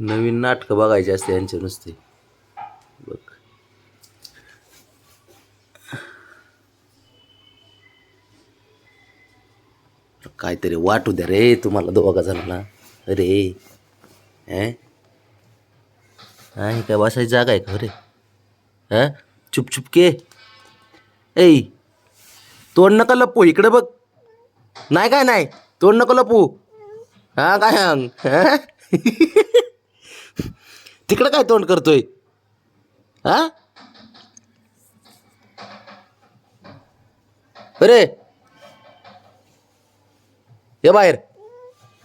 नवीन नाटकं बघायची असते यांचे नुसते. बघ. काहीतरी वाटू द्या रे तुम्हाला दोघा जणांना. अरे. हे काय बसायची जागा आहे का अरे हा चुप चुप के. ऐ. तोंड नका लपू इकडे बघ. नाही काय नाही तोंड नको लपू हा काय? हंग हा? तिकडं काय तोंड करतोय? हा? अरे! हे बाहेर.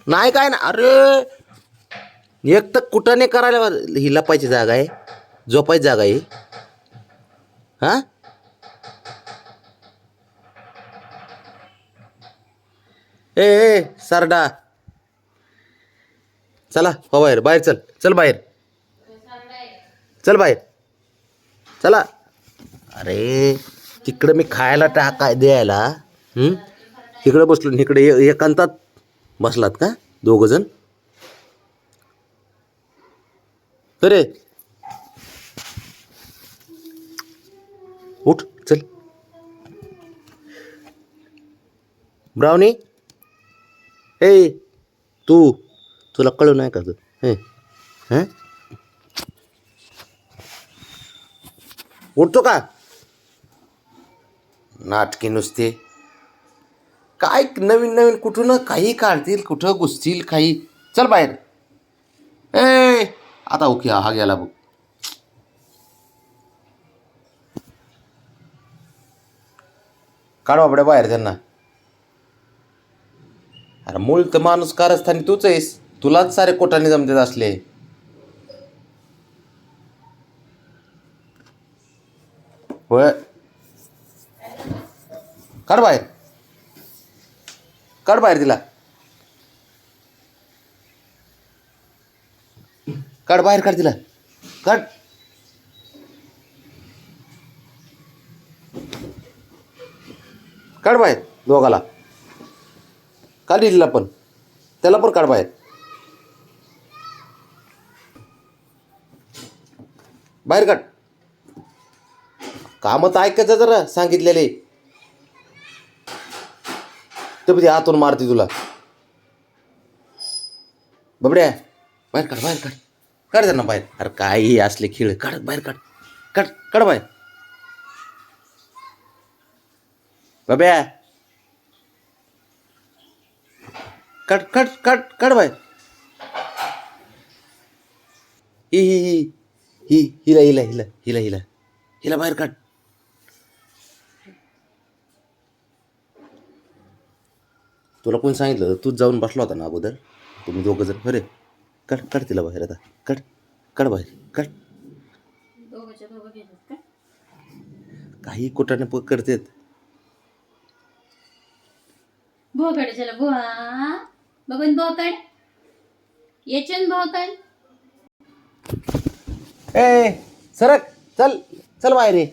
नाही काय ना अरे! एक तर कुठं नाही करायला ही लपायची जागा आहे? झोपायची जागा आहे हा. ए ए सारडा. चला हो बाहेर बाहेर चल चल बाहेर. चल बाहेर. चला. अरे तिकडं मी खायला टाकाय द्यायला. तिकडं बसलो इकडे एकांतात बसलात का? दोघंजण अरे. उठ चल. ब्राउनी. ए तू. तुला कळू नाही का तू हे? हं? उठतो का? नाटके नुसते. काय नवीन नवीन कुठून काही काढतील कुठं घुसतील काही. चल बाहेर. ए आता ओके हा गेला बघ. काढ बाबड्या बाहेर त्यांना. अरे मूळ तर माणूस कारस्थानी तूच आहेस. तुलाच सारे कोटाने जमतेत असले. होय. काढ बाहेर. काढ बाहेर तिला. काढ बाहेर काढ तिला. काढ. काढ बाहेर दोघाला. काढ हिला पण. त्याला पण काढ बाहेर. बाहेर काढ. कामं तर ऐकायचं जरा सांगितलेले. तर ते आतून मारते तुला. बबड्या बाहेर काढ बाहेर काढ. काढ त्यांना बाहेर. अरे काही असले खेळ काढ बाहेर काढ. काढ काढ बाहेर. बब्या काढ काढ काढ काढ बाहेर. ही ही ही हिला हिला हिला हिला हिला. हिला बाहेर काढ. तुला कोणी सांगितलं? होतं? तूच जाऊन बसला होता ना अगोदर? तुम्ही दोघं जण? बरे काढ काढ तिला बाहेर आता. काढ काढ बाहेर. काढ. दोघंच्या दोघं गेलेत का? काही कोटाने करतेत. भोकड चला बुवा बघून भोकड येचन भोकड ए सरक. चल चल बाहेर ये.